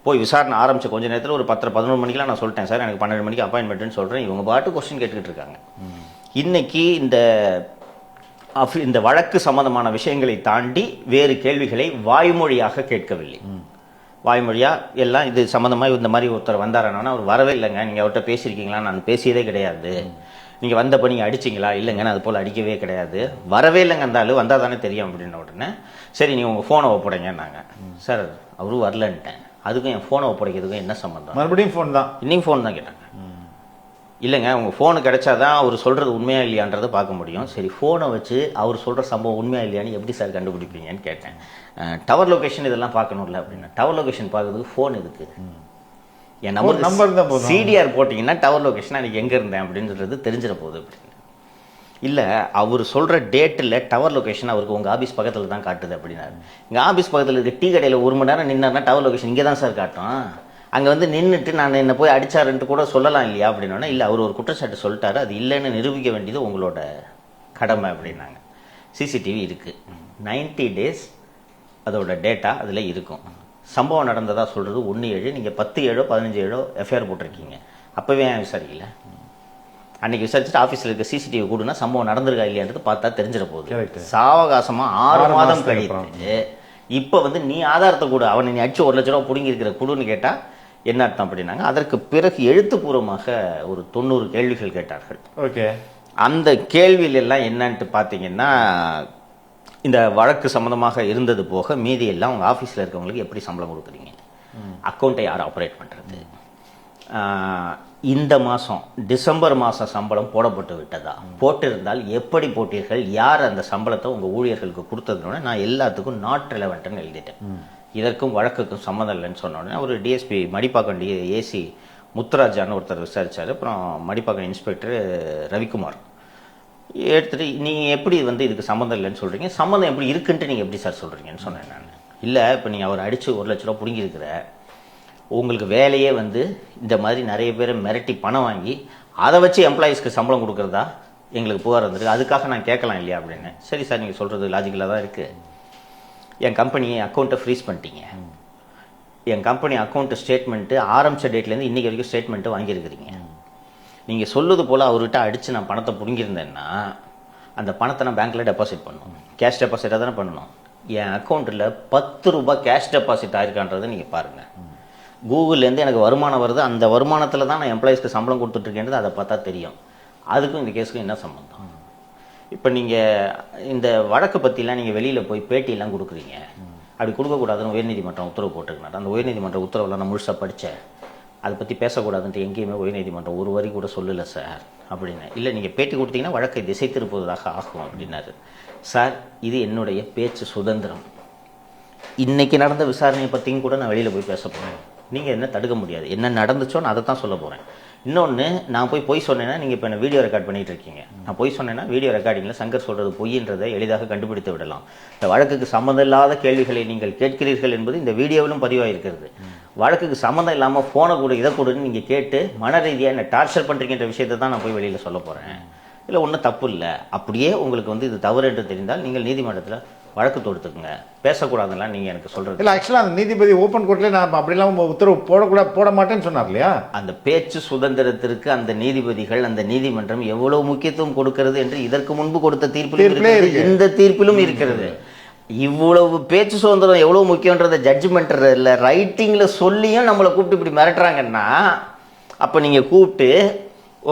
போய் விசாரணை ஆரம்பிச்ச கொஞ்ச நேரத்தில் ஒரு பத்தரை பதினொரு மணிக்கெலாம் நான் சொல்லிட்டேன் சார் எனக்கு பன்னெண்டு மணிக்கு அப்பாயின்மெண்ட்னு சொல்கிறேன் இவங்க பாட்டு கொஸ்டின் கேட்டுக்கிட்டு இருக்காங்க. இன்னைக்கு இந்த இந்த வழக்கு சம்பந்தமான விஷயங்களை தாண்டி வேறு கேள்விகளை வாய்மொழியாக கேட்கவில்லை. வாய்மொழியா? எல்லாம் இது சம்பந்தமா இந்த மாதிரி ஒருத்தர் வந்தாரானா அவர் வரவே இல்லைங்க. நீங்க அவர்கிட்ட பேசியிருக்கீங்களா? நான் பேசியதே கிடையாது. நீங்க வந்தப்ப நீங்க அடிச்சீங்களா? இல்லைங்க அது போல அடிக்கவே கிடையாது. வரவே இல்லைங்க அந்த ஆளு. வந்தா தானே தெரியும் அப்படின்ன உடனே சரி நீங்க உங்க போனை ஒப்படைங்கன்னாங்க. சார் அவரும் வரலன்ட்டேன். அதுக்கும் என் போனை ஒப்படைக்கிறதுக்கும் என்ன சம்பந்தம்? மறுபடியும் ஃபோன் தான். இன்னைக்கு ஃபோன் தான் கேட்டாங்க. இல்லைங்க உங்க ஃபோனு கிடைச்சாதான் அவர் சொல்றது உண்மையா இல்லையான்றதை பார்க்க முடியும். சரி ஃபோனை வச்சு அவர் சொல்ற சம்பவம் உண்மையா இல்லையான்னு எப்படி சார் கண்டுபிடிப்பீங்கன்னு கேட்டேன். டவர் லொகேஷன் இதெல்லாம் பார்க்கணும்ல அப்படின்னா டவர் லொகேஷன் பார்க்கறதுக்கு ஃபோன் எதுக்கு? என் நம்பர் இருந்தா போதும். சிடிஆர் போட்டிங்கன்னா டவர் லொகேஷன் அன்றைக்கி எங்கே இருந்தேன் அப்படின்றது தெரிஞ்சிட போகுது அப்படின்னு இல்லை அவர் சொல்கிற டேட்டில் டவர் லொகேஷன் அவருக்கு உங்கள் ஆஃபீஸ் பக்கத்தில் தான் காட்டுது அப்படின்னாரு. எங்கள் ஆஃபீஸ் பக்கத்தில் இருக்க டீ கடையில் ஒரு மணி நேரம் நின்னார்னா டவர் லொகேஷன் இங்கே தான் சார் காட்டும். அங்கே வந்து நின்றுட்டு நான் என்ன போய் அடிச்சாருன்ட்டு கூட சொல்லலாம் இல்லையா அப்படின்னோடனே இல்லை அவர் ஒரு குற்றச்சாட்டு சொல்லிட்டாரு. அது இல்லைன்னு நிரூபிக்க வேண்டியது உங்களோட கடமை அப்படின்னாங்க. சிசிடிவி இருக்குது 90 டேஸ் அதோட டேட்டா அதில் இருக்கும். சம்பவம் நடந்ததா சொல்கிறது ஒன்று ஏழு நீங்கள் பத்து ஏழோ பதினஞ்சு ஏழோ எஃப்ஐஆர் போட்டிருக்கீங்க. அப்போவே ஏன் விசாரிக்கல? அன்னைக்கு விசாரிச்சுட்டு ஆஃபீஸில் இருக்க சிசிடிவி கூடுனா சம்பவம் நடந்திருக்கா இல்லையான்றது பார்த்தா தெரிஞ்சிட. போகுது. சாவகாசமா ஆறு மாதம் கழித்து இப்போ வந்து நீ ஆதாரத்தை கூட. அவனை நீ அடிச்சு ஒரு லட்ச ரூபா பிடுங்கி இருக்கிற குடுன்னு கேட்டால் என்ன அர்த்தம் அப்படின்னாங்க அதற்கு பிறகு எழுத்துப்பூர்வமாக ஒரு தொண்ணூறு கேள்விகள் கேட்டார்கள். ஓகே. அந்த கேள்வியில எல்லாம் என்னன்ட்டு பார்த்தீங்கன்னா இந்த வழக்கு சம்பந்தமாக இருந்தது போக மீதி எல்லாம் உங்கள் ஆஃபீஸில் இருக்கவங்களுக்கு எப்படி சம்பளம் கொடுக்குறீங்க? அக்கௌண்ட்டை யார் ஆப்ரேட் பண்ணுறது இந்த மாதம் டிசம்பர் மாதம் சம்பளம் போடப்பட்டு விட்டதா? போட்டிருந்தால் எப்படி போட்டீர்கள்? யார் அந்த சம்பளத்தை உங்கள் ஊழியர்களுக்கு கொடுத்ததுன்னு நான் எல்லாத்துக்கும் நாட் ரெலவெண்ட்னு எழுதிட்டேன். இதற்கும் வழக்குக்கும் சம்மந்தம் இல்லைன்னு சொன்ன உடனே டிஎஸ்பி மடிப்பாக்கம் டி ஏசி முத்துராஜான்னு ஒருத்தர் விசாரித்தார் அப்புறம் மடிப்பாக்கம் இன்ஸ்பெக்டர் ரவிக்குமார். எடுத்துட்டு நீங்கள் எப்படி வந்து இதுக்கு சம்மந்தம் இல்லைன்னு சொல்கிறீங்க சம்மந்தம் எப்படி இருக்குன்ட்டு நீங்கள் எப்படி சார் சொல்கிறீங்கன்னு சொன்னேன் நான். இல்லை இப்போ நீங்கள் அவர் அடித்து ஒரு லட்ச ரூபா பிடுங்கியிருக்கிற. உங்களுக்கு வேலையே வந்து இந்த மாதிரி நிறைய பேரை மிரட்டி பணம் வாங்கி அதை வச்சு எம்ப்ளாயீஸ்க்கு சம்பளம் கொடுக்குறதா எங்களுக்கு புகார் வந்திருக்கு. அதுக்காக நான் கேட்கலாம் இல்லையா? அப்படின்னு. சரி சார் நீங்கள் சொல்கிறது லாஜிக்கலாக தான் இருக்குது என் கம்பெனி அக்கௌண்ட்டை ஃப்ரீஸ் பண்ணிட்டீங்க. என் கம்பெனி அக்கௌண்ட்டு ஸ்டேட்மெண்ட்டு ஆரம்பித்த டேட்லேருந்து இன்றைக்கி வரைக்கும் ஸ்டேட்மெண்ட்டு வாங்கியிருக்கிறீங்க. நீங்கள் சொல்லுது போல் அவர்கிட்ட அடித்து நான் பணத்தை பிடுங்கியிருந்தேன்னா அந்த பணத்தை நான் பேங்க்கில் டெபாசிட் பண்ணணும். கேஷ் டெபாசிட்டாக தானே பண்ணணும். என் அக்கௌண்ட்டில் பத்து ரூபாய் கேஷ் டெபாசிட் ஆயிருக்கான்றதை நீங்கள் பாருங்கள் கூகுள்லேருந்து எனக்கு வருமானம் வருது. அந்த வருமானத்தில் தான் நான் எம்ப்ளாயிஸ்க்கு சம்பளம் கொடுத்துட்ருக்கேன்றது அதை பார்த்தா தெரியும். அதுக்கும் இந்த கேஸுக்கும் என்ன சம்மந்தம் இப்போ நீங்கள் இந்த வழக்கு பற்றிலாம் நீங்கள் வெளியில் போய் பேட்டியெல்லாம் கொடுக்குறீங்க. அப்படி கொடுக்கக்கூடாதுன்னு உயர்நீதிமன்றம் உத்தரவு போட்டிருக்கனால அந்த உயர்நீதிமன்ற உத்தரவில் நான் முழுசாக படித்தேன் அதை பற்றி பேசக்கூடாதுன்ட்டு எங்கேயுமே உயர்நீதிமன்றம் ஒரு வரி கூட சொல்லலை சார் அப்படின்னு. இல்லை நீங்கள் பேட்டி கொடுத்தீங்கன்னா வழக்கை திசை திருப்புவதாக ஆகும் அப்படின்னாரு. சார் இது என்னுடைய பேச்சு சுதந்திரம். இன்றைக்கி நடந்த விசாரணையை பற்றியும் கூட நான் வெளியில் போய் பேச போகிறேன் நீங்கள் என்ன தடுக்க முடியாது. என்ன நடந்துச்சோ நான் அதை தான் சொல்ல போகிறேன் இன்னொன்று நான் போய் பொய் சொன்னேன்னா நீங்கள் இப்போ என்ன வீடியோ ரெக்கார்ட் பண்ணிகிட்டு இருக்கீங்க. நான் பொய் சொன்னேன்னா வீடியோ ரெக்கார்டிங்கில் சங்கர் சொல்கிறது பொய்ன்றதை எளிதாக கண்டுபிடித்து விடலாம். இந்த வழக்குக்கு சம்மந்தம் இல்லாத கேள்விகளை நீங்கள் கேட்கிறீர்கள் என்பது இந்த வீடியோவிலும் பதிவாயிருக்கிறது. வழக்குக்கு சம்மந்தம் இல்லாமல் ஃபோனை கூட இதை கொடுன்னு நீங்கள் கேட்டு மன ரீதியாக என்ன டார்ச்சர் பண்ணுறீங்கன்ற விஷயத்தை தான் நான் போய் வெளியில் சொல்ல போகிறேன் இல்லை ஒன்றும் தப்பு இல்லை. அப்படியே உங்களுக்கு வந்து இது தவறு என்று தெரிந்தால் நீங்கள் நீதிமன்றத்தில் வழக்கு தொடுத்துக்குங்க. பேசக்கூடாதுலாம் நீங்கள் எனக்கு சொல்கிறது இல்லை ஆக்சுவலாக அந்த நீதிபதி ஓப்பன் கோர்ட்ல நான் அப்படிலாம் உத்தரவு போடக்கூடாது போட மாட்டேன்னு சொன்னார் இல்லையா? அந்த பேச்சு சுதந்திரத்திற்கு அந்த நீதிபதிகள் அந்த நீதிமன்றம் எவ்வளவு முக்கியத்துவம் கொடுக்கிறது என்று இதற்கு முன்பு கொடுத்த தீர்ப்பிலும். இந்த தீர்ப்பிலும் இருக்கிறது. இவ்வளவு பேச்சு சுதந்திரம் எவ்வளவு முக்கியன்றத ஜட்ஜ்மெண்ட் இல்லை ரைட்டிங்ல சொல்லியும் நம்மளை கூப்பிட்டு இப்படி மிரட்டுறாங்கன்னா அப்ப நீங்க கூப்பிட்டு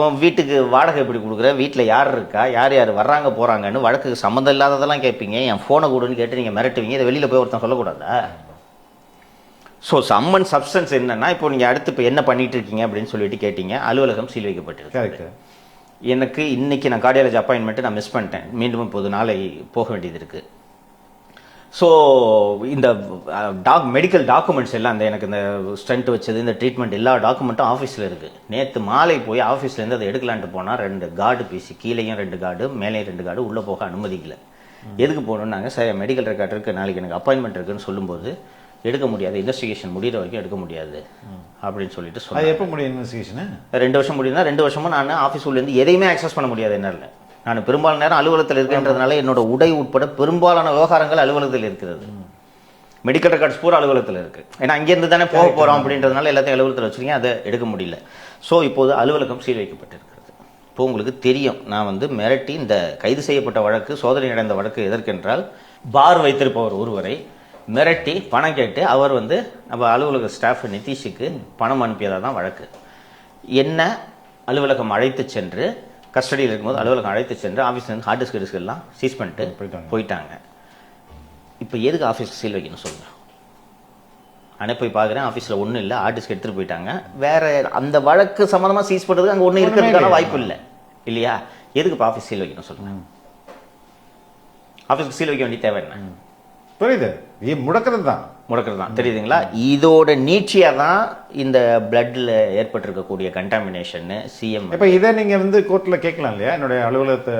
உன் வீட்டுக்கு வாடகை எப்படி கொடுக்குற? வீட்டில் யார் இருக்கா? யார் யார் வர்றாங்க போறாங்கன்னு வழக்குக்கு சம்மந்தம் இல்லாததெல்லாம் கேட்பீங்க. என் ஃபோனை கொடுன்னு கேட்டு நீங்க மிரட்டுவீங்க. இதை வெளியில போய் ஒருத்தன் சொல்லக்கூடாதா? ஸோ சம்மன் சப்ஸ்டன்ஸ் என்னன்னா இப்போ நீங்கள் அடுத்து இப்போ என்ன பண்ணிட்டு இருக்கீங்க அப்படின்னு சொல்லிட்டு கேட்டீங்க. அலுவலகம் சீல் வைக்கப்பட்டிருக்கு. எனக்கு இன்னைக்கு நான் கார்டியாலஜி அப்பாயின்மெண்ட்டு நான் மிஸ் பண்ணிட்டேன். மீண்டும் இப்போது நாளை போக வேண்டியது இருக்கு. ஸோ இந்த டாக் மெடிக்கல் டாக்குமெண்ட்ஸ் எல்லாம் இந்த எனக்கு இந்த ஸ்டண்ட் வச்சது இந்த ட்ரீட்மெண்ட் எல்லா டாக்குமெண்ட்டும் ஆஃபீஸில் இருக்குது நேற்று மாலை போய் ஆஃபீஸ்லேருந்து அதை எடுக்கலான்ட்டு போனால் ரெண்டு கார்டு பேசி கீழேயும் ரெண்டு கார்டு மேலேயும் ரெண்டு கார்டு உள்ளே போக அனுமதிக்கல. எதுக்கு போகணுன்னாங்க சரி மெடிக்கல் ரெக்கார்ட் இருக்குது நாளைக்கு எனக்கு அப்பாயின்மெண்ட் இருக்குன்னு சொல்லும்போது எடுக்க முடியாது. இன்வெஸ்டிகேஷன் முடிகிற வரைக்கும் எடுக்க முடியாது. அப்படின்னு சொல்லிட்டு சொன்னாங்க. எப்போ முடியும் இன்வெஸ்டிகேஷனு ரெண்டு வருஷம் முடியுதுன்னா ரெண்டு வருஷமும் நான் ஆஃபீஸ் உள்ளேருந்து எதையுமே ஆக்சஸ் பண்ண முடியாது என்னால. நான் பெரும்பாலான நேரம் அலுவலகத்தில் இருக்கின்றதுனால என்னோட உடை உட்பட பெரும்பாலான விவகாரங்கள் அலுவலகத்தில் இருக்கிறது மெடிக்கல் ரெக்கார்ட்ஸ் பூரா அலுவலகத்தில் இருக்கு. ஏன்னா அங்கேருந்து தானே போக போகிறோம் அப்படின்றதுனால எல்லாத்தையும் அலுவலகத்தில் வச்சிருக்கீங்க. அதை எடுக்க முடியல. ஸோ இப்போது அலுவலகம் சீல் வைக்கப்பட்டிருக்கிறது இப்போ உங்களுக்கு தெரியும். நான் வந்து மிரட்டி இந்த கைது செய்யப்பட்ட வழக்கு சோதனை அடைந்த வழக்கு எதற்கென்றால் பார் வைத்திருப்பவர் ஒருவரை மிரட்டி பணம் கேட்டு அவர் வந்து நம்ம அலுவலக ஸ்டாஃப் நிதிஷுக்கு பணம் அனுப்பியதாக தான் வழக்கு. என்ன அலுவலகம் அழைத்து சென்று கஸ்டடியில் இருக்கும்போது அலுவலகம் அழைத்து சென்று ஆஃபீஸ்லேருந்து ஹார்ட் டிஸ்க் டிஸ்க் எல்லாம் சீஸ் பண்ணிட்டு போயிட்டாங்க. போயிட்டாங்க. இப்போ எதுக்கு ஆஃபீஸ் சீல் வைக்கணும் சொல்லுங்க அனுப்பி போய் பார்க்குறேன் ஆஃபீஸில் ஒன்றும் இல்லை ஹார்ட் டிஸ்க் எடுத்துகிட்டு போயிட்டாங்க. வேற அந்த வழக்கு சம்மந்தமாக சீஸ் பண்ணுறதுக்கு அங்கே ஒன்றும் இருக்கிறதுக்கான? வாய்ப்பு இல்லை. இல்லையா? எதுக்கு இப்போ ஆஃபீஸ் சீல் வைக்கணும் சொல்லுங்க. ஆஃபீஸ்க்கு சீல் வைக்க வேண்டிய தேவை என்ன? புரியுது? இது முடக்கிறது தான். முடக்கிறது தான். தெரியுதுங்களா? இதோட நீட்சியாக தான் இந்த பிளட்டில் ஏற்பட்டிருக்கக்கூடிய கண்டாமினேஷன் சிஎம் இப்போ இதை நீங்கள் வந்து கோர்ட்டில் கேட்கலாம் இல்லையா? என்னுடைய அலுவலகத்தை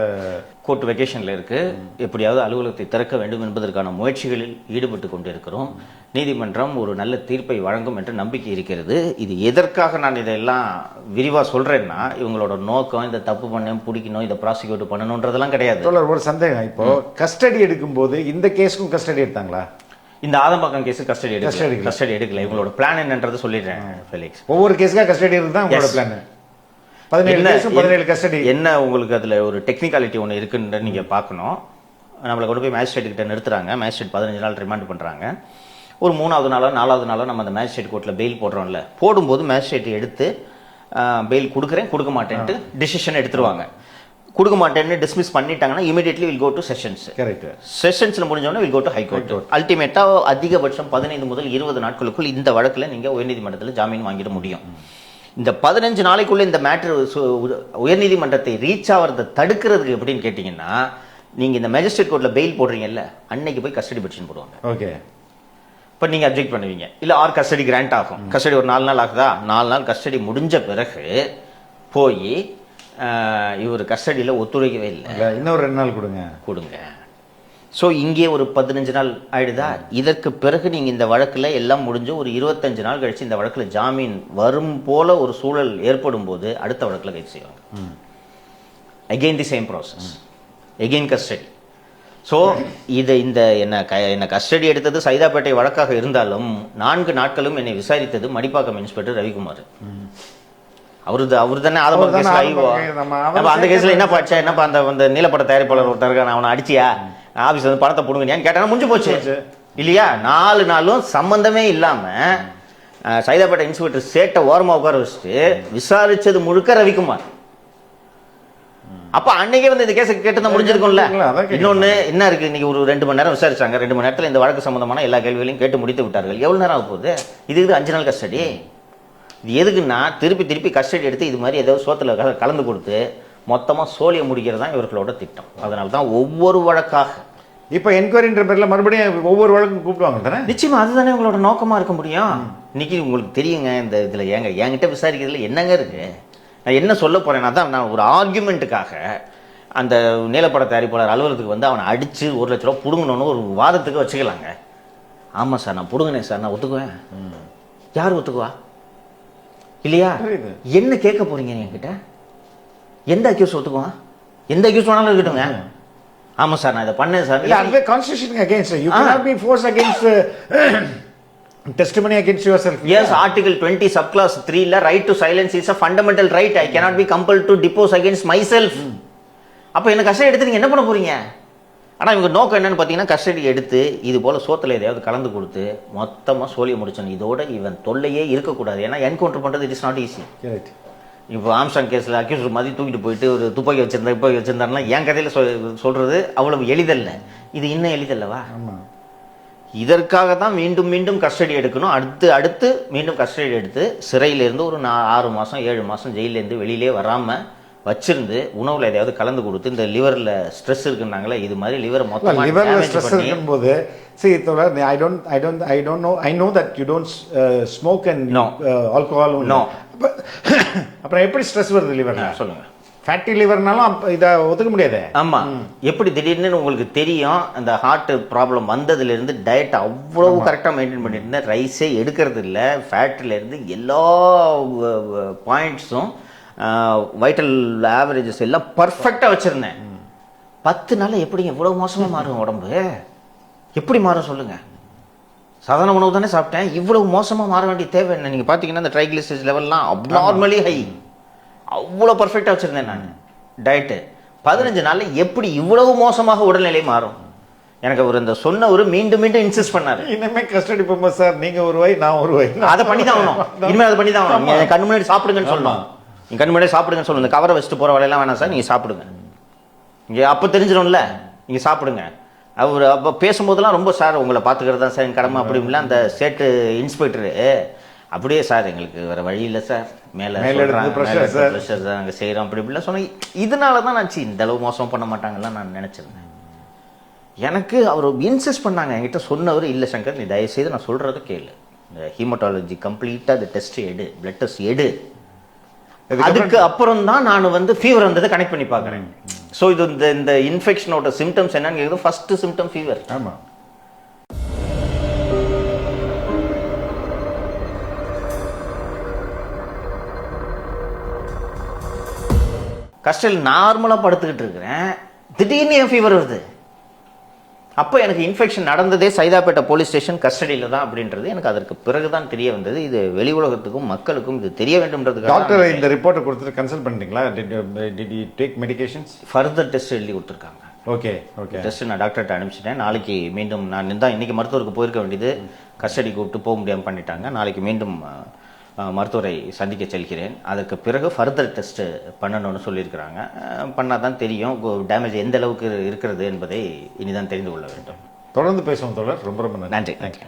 கோர்ட் வெக்கேஷன்ல இருக்கு. எப்படியாவது அலுவலகத்தை திறக்க வேண்டும் என்பதற்கான முயற்சிகளில் ஈடுபட்டு கொண்டிருக்கிறோம். நீதிமன்றம் ஒரு நல்ல தீர்ப்பை வழங்கும் என்ற நம்பிக்கை இருக்கிறது. இது எதற்காக நான் இதெல்லாம் விரிவா சொல்றேன்னா இவங்களோட நோக்கம் இந்த தப்பு பண்ணேன் பிடிக்கணும் இதை ப்ராசிக்யூட் பண்ணணுன்றதெல்லாம் கிடையாது. ஒரு சந்தேகம். இப்போ கஸ்டடி எடுக்கும்போது இந்த கேஸுக்கும் கஸ்டடி எடுத்தாங்களா? இந்த ஆதம்பாக்கம் கேஸ் கஸ்டடி எடுக்கல. கஸ்டடி எடுக்கல. இவங்களோட பிளான் என்னன்றது சொல்லிடுறேன் ஃபெலிக்ஸ். ஒவ்வொரு கேஸுக்காக கஸ்டடி தான் உங்களோட. பிளான் பதினேழு கஸ்டடி என்ன உங்களுக்கு அதுல ஒரு டெக்னிக்காலிட்டி ஒன்று இருக்குன்னு நீங்க பார்க்கணும். நம்மளை கொண்டு போய் மேஜிஸ்ட்ரேட் கிட்ட நிறுத்துறாங்க. மேஜிஸ்ட்ரேட் பதினஞ்சு நாள் ரிமாண்ட் பண்றாங்க. ஒரு மூணாவது நாளோ நாலாவது நாளோ நம்ம அந்த மேஜிஸ்ட்ரேட் கோர்ட்ல பெயில் போடுறோம்ல. போடும்போது மேஜிஸ்ட்ரேட் எடுத்து பெயில் கொடுக்குறேன் கொடுக்க மாட்டேன்ட்டு டிசிஷன் எடுத்துருவாங்க. கொடுக்க மாட்டேன்னு டிஸ்மிஸ் பண்ணிட்டாங்கன்னா immediately will go to sessions correct செஷன்ஸ்ல முடிஞ்சோடனே will go to high court அல்டிமேட்டா அதிகபட்சம் பதினைந்து முதல் இருபது நாட்களுக்குள் இந்த வழக்குல நீங்க உயர்நீதிமன்றத்தில் ஜாமீன் வாங்கிட முடியும். இந்த பதினஞ்சு நாளைக்குள்ள இந்த மேட்ரு உயர்நீதிமன்றத்தை ரீச் ஆகிறத தடுக்கிறதுக்கு எப்படின்னு கேட்டீங்கன்னா நீங்க இந்த மேஜிஸ்ட்ரேட் கோர்ட்ல பெயில் போடுறீங்கல்ல அன்னைக்கு போய் கஸ்டடி பெட்டிஷன் போடுவாங்க. ஓகே இப்போ நீங்க அப்ஜெக்ட் பண்ணுவீங்க. இல்ல ஆர் கஸ்டடி கிராண்ட் ஆகும். கஸ்டடி ஒரு நாலு நாள் ஆகுதா? நாலு நாள் கஸ்டடி முடிஞ்ச பிறகு போய் இவர் கஸ்டடியில் ஒத்துழைக்கவே இல்லை. இல்ல இன்னொரு ரெண்டு நாள் கொடுங்க. கொடுங்க. ஸோ இங்கே ஒரு பதினஞ்சு நாள் ஆயிடுதா? இதற்கு பிறகு நீங்க இந்த வழக்குல எல்லாம் முடிஞ்சு ஒரு இருபத்தஞ்சு நாள் கழிச்சு இந்த வழக்குல ஜாமீன் வரும் போல ஒரு சூழல் ஏற்படும் போது அடுத்த வழக்குல கைது செய்வாங்க again the same process again custody so இது இந்த என்ன க என்ன கஸ்டடி எடுத்தது சைதாப்பேட்டை வழக்காக இருந்தாலும் நான்கு நாட்களும் என்னை விசாரித்தது மடிப்பாக்கம் இன்ஸ்பெக்டர் ரவிக்குமார். அவரு அவரு தானே கேஸ்ல ஐவோ அப்ப அந்த கேஸ்ல. என்ன பாச்சா என்னப்பா அந்த அந்த நீலப்பட தயாரிப்பாளர் ஒருத்தர் அவனை அடிச்சியா? ஆபீஸ் வந்து பணத்தை போடுங்கன்னு கேட்டா முடிஞ்சு போச்சு. இல்லையா? நாலு நாளும் சம்பந்தமே இல்லாம அஹ், சைதாப்பேட்டை இன்ஸ்பெக்டர் சேட்டை ஓரமா உட்கார வச்சுட்டு விசாரிச்சது முழுக்க ரவிக்குமார். அப்ப அன்னைக்கே வந்து இந்த கேஸை கேட்டு முடிஞ்சிருக்கும்ல. இன்னொன்னு என்ன இருக்கு? இன்னைக்கு ஒரு ரெண்டு மணி நேரம் விசாரிச்சாங்க. ரெண்டு மணி நேரத்துல இந்த வழக்கு சம்பந்தமான எல்லா கேள்விகளையும் கேட்டு முடித்து விட்டார்கள். எவ்வளவு நேரம் ஆக போகுது? இது இது அஞ்சு நாள் கஸ்டடி. இது எதுக்குன்னா திருப்பி திருப்பி கஸ்டடி எடுத்து இது மாதிரி ஏதோ சோத்துல கல- கலந்து கொடுத்து மொத்தமா சோழியை முடிக்கிறது தான் இவர்களோட திட்டம். அதனால தான் ஒவ்வொரு வழக்காக. இப்போ என்கொயரின்ற பேர்ல மறுபடியும் ஒவ்வொரு வழக்கும் கூப்பிடுவாங்க தானே? நிச்சயமா அதுதானே உங்களோட நோக்கமா இருக்க முடியும்? இன்னைக்கு உங்களுக்கு தெரியுங்க இந்த இதுல ஏங்க என்கிட்ட விசாரிக்கிறதுல என்னங்க இருக்கு? நான் என்ன சொல்ல போறேன்னா தான் நான் ஒரு ஆர்குமெண்ட்டுக்காக அந்த நீலப்பட தயாரிப்பாளர் அலுவலகத்துக்கு வந்து அவனை அடிச்சு ஒரு லட்ச ரூபா புடுங்கணும்னு ஒரு வாதத்துக்கு வச்சுக்கலாங்க. ஆமா சார் நான் புடுங்கினேன் சார் நான் ஒத்துக்குவேன். யார் ஒத்துக்குவா? இல்லையா. என்ன கேட்க போறீங்க என்கிட்ட? எந்த அக்யூஸ் ஒத்துக்குவான்? எந்த அக்யூஸ் வேணாலும் இருக்கட்டுங்க ஆமா. சார் நான் இதை பண்ணேன் சார். இல்ல அதுவே constitution against you cannot be forced against testimony against yourself. Yes, Article 20, subclass 3 ல right to silence is a fundamental right. I cannot be compelled to depose against myself. அப்ப என்ன கஸ்டடி எடுத்து நீங்க என்ன பண்ண போறீங்க? ஆனா இவங்க நோக்கம் என்னன்னு பாத்தீங்கன்னா கஸ்டடி எடுத்து இது போல சோத்துல எதையாவது கலந்து கொடுத்து மொத்தமா சோழிய முடிச்சணும் இதோட இவன் தொல்லையே இருக்கக்கூடாது. ஏன்னா என்கவுண்டர் பண்றது it is not easy Correct. இப்போ ஆம்சாங் கேஸில் அக்யூஸ் மாதிரி தூக்கிட்டு போயிட்டு ஒரு துப்பாக்கி வச்சிருந்தா துப்பாக்கி வச்சிருந்தாருன்னா என் கதையில் சொல் சொல்றது அவ்வளவு எளிதல்ல. இது இன்னும் எளிதல்லவா? இதற்காக தான் மீண்டும் மீண்டும் கஸ்டடி எடுக்கணும். அடுத்து அடுத்து மீண்டும் கஸ்டடி எடுத்து சிறையில இருந்து ஒரு நா ஆறு மாசம் ஏழு மாசம் ஜெயில இருந்து வெளியிலே வராம வச்சிருந்து உணவுல எதையாவது கலந்து கொடுத்து இந்த லிவர்ல ஸ்ட்ரெஸ் இருக்குன்னாங்களே இது மாதிரி லிவரை மொத்தமா லிவர்ல ஸ்ட்ரெஸ் இருக்கும்போது தோழர் I don't I don't I don't know I know that you don't smoke and No. Alcohol அப்புறம் எப்படி ஸ்ட்ரெஸ் வருது லிவர்ல சொல்லுங்க. ஃபேட்டி லிவர்னாலும் இதை ஒத்துக்க முடியாது? ஆமா. எப்படி திடீர்னு உங்களுக்கு தெரியும் அந்த ஹார்ட் ப்ராப்ளம் வந்ததுல இருந்து டயட் அவ்வளவு கரெக்டா மெயின்டைன் பண்ணிட்டு இருந்தேன் ரைஸே எடுக்கிறது இல்ல. ஃபேட்ல இருந்து எல்லா பாயிண்ட்ஸும் வைட்டல் ஆவரேஜஸ் எல்லாம் பர்ஃபெக்டா வச்சிருந்தேன். பத்து நாள்ல எப்படி இவ்வளவு மோசமா மாறும் உடம்பு? எப்படி மாறும் சொல்லுங்க. சாதாரண உணவு தானே சாப்பிட்டேன். இவ்வளவு மோசமா மாற வேண்டிய தேவை என்ன? நீங்க பாத்தீங்கன்னா இந்த ட்ரைகிளிசரைட்ஸ் லெவல்லாம் அப்நார்மலி ஹை அவ்வளோ பர்ஃபெக்டாக வச்சிருந்தேன் நான். டயட்டு பதினஞ்சு நாள்ல எப்படி இவ்வளவு மோசமாக உடல்நிலை மாறும்? எனக்கு அவர் இந்த சொன்னவர் மீண்டும் மீண்டும் இன்சிஸ்ட் பண்ணாரு. இனிமே கஸ்டடி போகும்போது சார் நீங்க ஒரு வை நான் ஒரு வை அதை பண்ணி தான் ஆகணும். இனிமேல் அதை பண்ணி தான் ஆகணும். கண்ணு முன்னாடி சாப்பிடுங்கன்னு சொல்லணும் நீங்க கண்ணு முன்னாடி சாப்பிடுங்கன்னு சொல்லணும் இந்த கவரை வச்சுட்டு போற வேலையெல்லாம் வேணாம் சார் நீங்க சாப்பிடுங்க. இங்க அப்ப தெரிஞ்சிடும்ல நீங்க சாப்பிடுங்க. அவர் அப்போ பேசும்போதெல்லாம் ரொம்ப சார் உங்களை பார்த்துக்கிறது தான் சார் என் கடமை அப்படி அந்த சேட்டு இன்ஸ்பெக்டரு. அப்படியே சார் எங்களுக்கு வேற வழி இல்லை சார். மேலே. ப்ரெஷர் தான் நாங்கள் செய்கிறோம் அப்படி இப்படிலாம் சொன்னேன் இதனால தான் நான் சி இந்த அளவு மோசம் பண்ண மாட்டாங்கலாம் நான் நினச்சிருந்தேன். எனக்கு அவர் இன்சிஸ்ட் பண்ணாங்க என்கிட்ட சொன்னவர் இல்லை சங்கர் நீ தயவுசெய்து நான் சொல்கிறத கேளு. இந்த ஹீமட்டாலஜி கம்ப்ளீட்டாக அந்த டெஸ்ட் எடு பிளட் டெஸ்ட் எடு. அதுக்கு அப்புறம் தான் நான் வந்து ஃபீவர் வந்ததை கனெக்ட் பண்ணி பார்க்குறேன் ஸோ இது இந்த இந்த இன்ஃபெக்ஷனோட சிம்டம்ஸ் என்னன்னு கேட்குறது ஃபர்ஸ்ட் சிம்டம் ஃபீவர் ஆமா. கஷ்டம் நார்மலாக படுத்துக்கிட்டு இருக்கிறேன். திடீர்னு என் ஃபீவர் வருது? அப்போ எனக்கு இன்ஃபெக்ஷன் நடந்ததே சைதாப்பேட்டை போலீஸ் ஸ்டேஷன் கஸ்டடியில் தான் அப்படின்றது எனக்கு அதற்கு பிறகு தான் தெரிய வந்தது. இது வெளி உலகத்துக்கும் மக்களுக்கும் இது தெரிய வேண்டும்ன்றதுக்காக டாக்டர் இந்த ரிப்போர்ட்டை கொடுத்துட்டு கன்சல்ட் பண்ணிட்டீங்களா? Did you take medications further test எழுதி கொடுத்துருக்காங்க. ஓகே ஓகே டெஸ்ட் நான் டாக்டர்கிட்ட அனுப்பிச்சிட்டேன். நாளைக்கு மீண்டும் நான் தான் இன்னைக்கு மருத்துவருக்கு போயிருக்க வேண்டியது. கஸ்டடி கூப்பிட்டு போக முடியாமல் பண்ணிட்டாங்க. நாளைக்கு மீண்டும் மருத்துவரை சந்திக்க செல்கிறேன். அதற்கு பிறகு ஃபர்தர் டெஸ்ட் பண்ணணும்னு சொல்லியிருக்கிறாங்க. பண்ணால் தான் தெரியும். டேமேஜ் எந்த அளவுக்கு இருக்கிறது என்பதை இனிதான் தெரிந்து கொள்ள வேண்டும். தொடர்ந்து பேசுவோம் தோழர். ரொம்ப ரொம்ப நன்றி. நன்றி.